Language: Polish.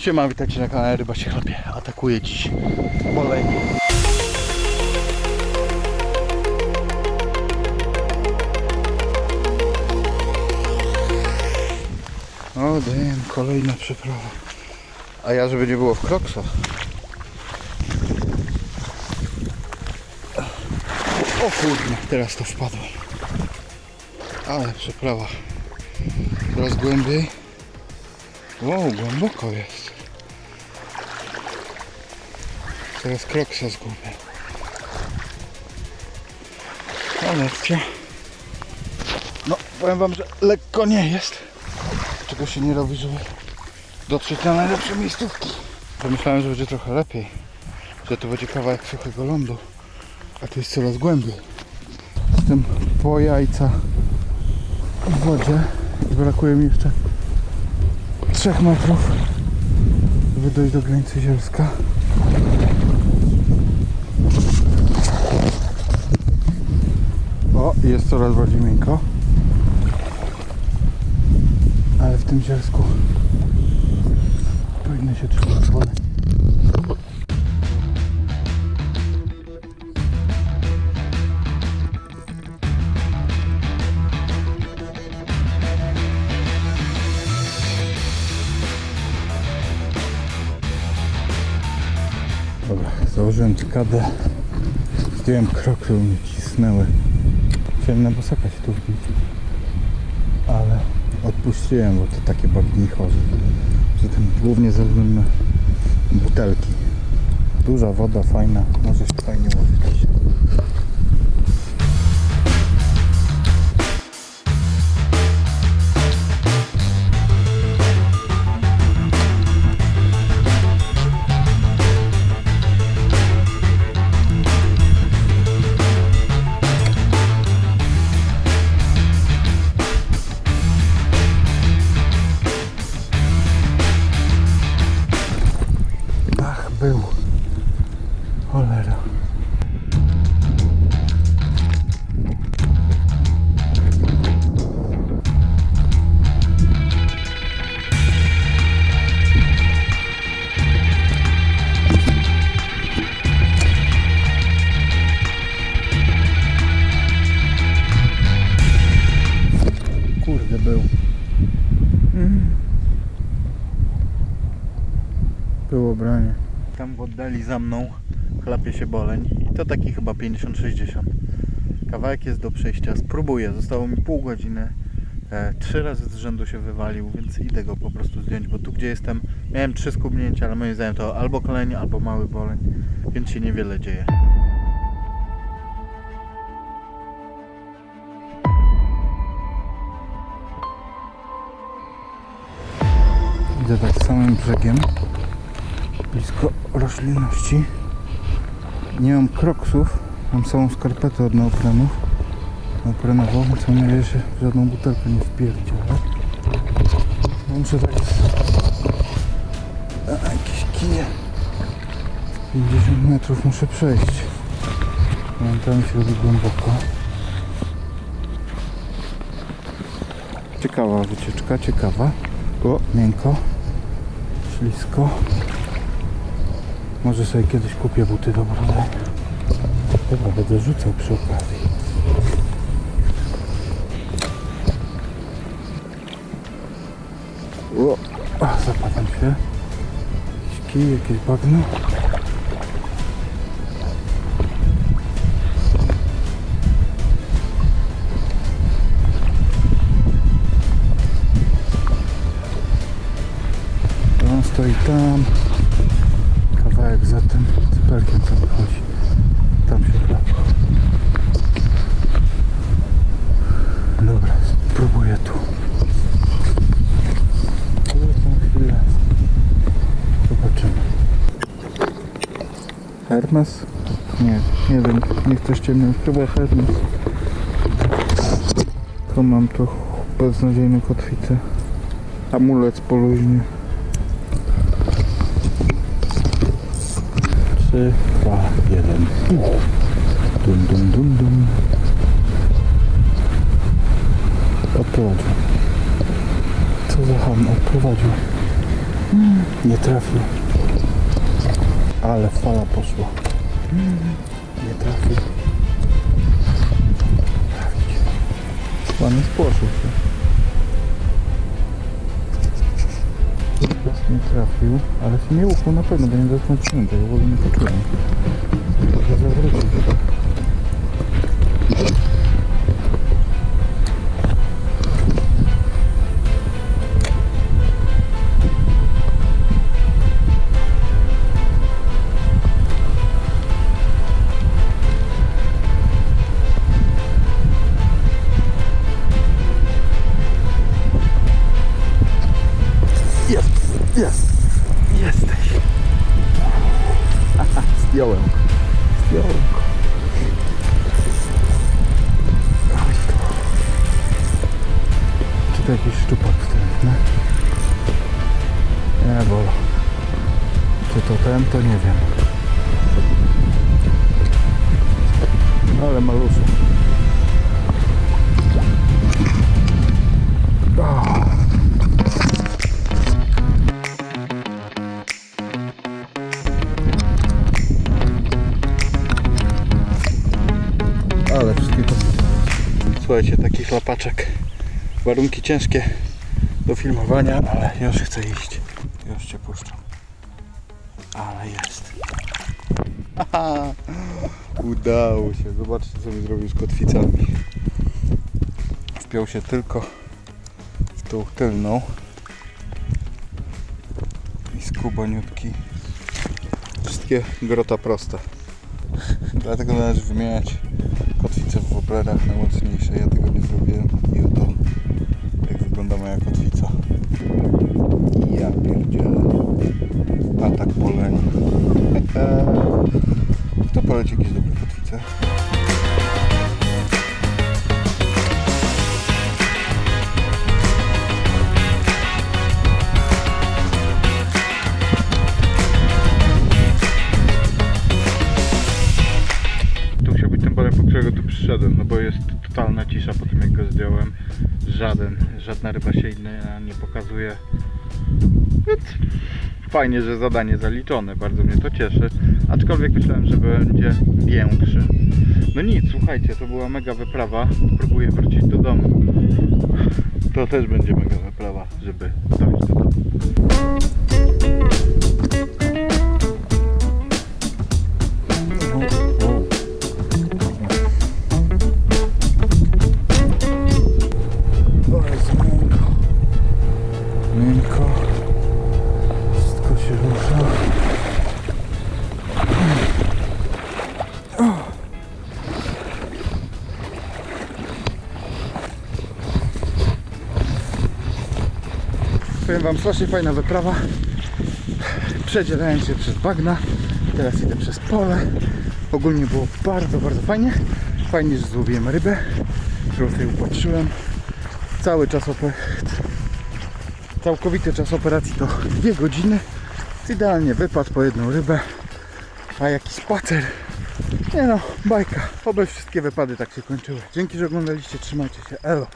Siema, witajcie na kanale Ryba się chlapie. Atakuje dziś bolej. O, damn, kolejna przeprawa. A ja, żeby nie było w kroksach. O kurde, teraz to wpadło. Ale przeprawa. Coraz głębiej. Wow, głęboko jest. Teraz kroksa zgubię. Ale akcja. No, powiem wam, że lekko nie jest. Czego się nie robi, żeby dotrzeć na najlepsze miejscówki. Pomyślałem, że będzie trochę lepiej. Że to będzie kawałek suchego lądu. A tu jest coraz głębiej. Jestem po jajca w wodzie. Brakuje mi jeszcze 3 metrów, żeby dojść do granicy zielska. O, jest coraz bardziej miękko. Ale w tym zielsku powinno się trzymać wolę. Założyłem cykadę. Zdjąłem krok, żeby mnie cisnęły. Chciałem na bosaka się tu wbić. Ale odpuściłem, bo to takie bagni chorzy. Zatem głównie na butelki. Duża woda, fajna. Możesz fajnie łowić. Było branie. Tam w oddali za mną chlapie się boleń i to taki chyba 50-60. Kawałek jest do przejścia. Spróbuję. Zostało mi pół godziny. E, trzy razy z rzędu się wywalił, więc idę go po prostu zdjąć, bo tu gdzie jestem miałem trzy skubnięcia, ale moim zdaniem to albo koleń, albo mały boleń, więc się niewiele dzieje. Idę tak samym brzegiem blisko roślinności. Nie mam kroksów, mam samą skarpetę od neoprenów. Neoprenową, mam nadzieję, że żadną butelkę nie wpierdzielę. No Muszę tak jakieś kije. 50 metrów muszę przejść. Momentami się robi głęboko. Ciekawa wycieczka, ciekawa. O, miękko. Ślisko. Może sobie kiedyś kupię buty do brody. Dobra, będę rzucał przy okazji. O, zapadam się. Jakiś kij, jakieś bagno. Tam. Kawałek za tym cypelkiem co wychodzi. Tam się chlapie. Dobra, spróbuję tu. Chwilę. Zobaczymy. Hermes? Nie, nie wiem. Nie chcę ściemniać. Chyba Hermes. To mam tu beznadziejną kotwicę. Amulet poluźnie. 3, 2, 1. Dum, dum, dum, dum. Odprowadził. Co za ham, odprowadził. Nie trafił. Ale fala poszła. Nie trafił. Trafić. Pan spłoszył się. Raz nie trafił, ale się nie uchwał na pewno, bo nie dotknął przynęty, w ogóle nie poczułem. Trochę zawrócił. Jest, jest, jesteś. Zdjąłem go. Zdjąłem go. Czy to jakiś szczupak wstrętny? Nie, bolo. Czy to ten, to nie wiem. Ale maluszek. Oh. Słuchajcie, taki chlapaczek. Warunki ciężkie do filmowania, ale już chcę iść. Już cię puszczam. Ale jest. Udało się. Zobaczcie co mi zrobił z kotwicami. Wpiął się tylko w tą tylną. I skubaniutki. Wszystkie grota proste. Dlatego należy wymieniać kotwice w woblerach najmocniejsze. Ja tego nie zrobiłem i oto jak wygląda moja kotwica. Ja pierdzielę. Atak poleni. Kto poleci jakieś dobre kotwice? Którego tu przyszedłem, no bo jest totalna cisza po tym jak go zdjąłem. Żaden, żadna ryba się inna nie pokazuje. Więc fajnie, że zadanie zaliczone, bardzo mnie to cieszy. Aczkolwiek myślałem, że będzie większy. No nic, słuchajcie, to była mega wyprawa. Próbuję wrócić do domu. To też będzie mega wyprawa, żeby dojść do domu. Powiem wam, strasznie fajna wyprawa. Przedzierałem się przez bagna. Teraz idę przez pole. Ogólnie było bardzo, bardzo fajnie. Fajnie, że złowiłem rybę, którą sobie upatrzyłem. Cały czas oper... Całkowity czas operacji to dwie godziny. Idealnie wypad po jedną rybę. A jaki spacer. Nie no, bajka. Oby wszystkie wypady tak się kończyły. Dzięki, że oglądaliście. Trzymajcie się. Elo.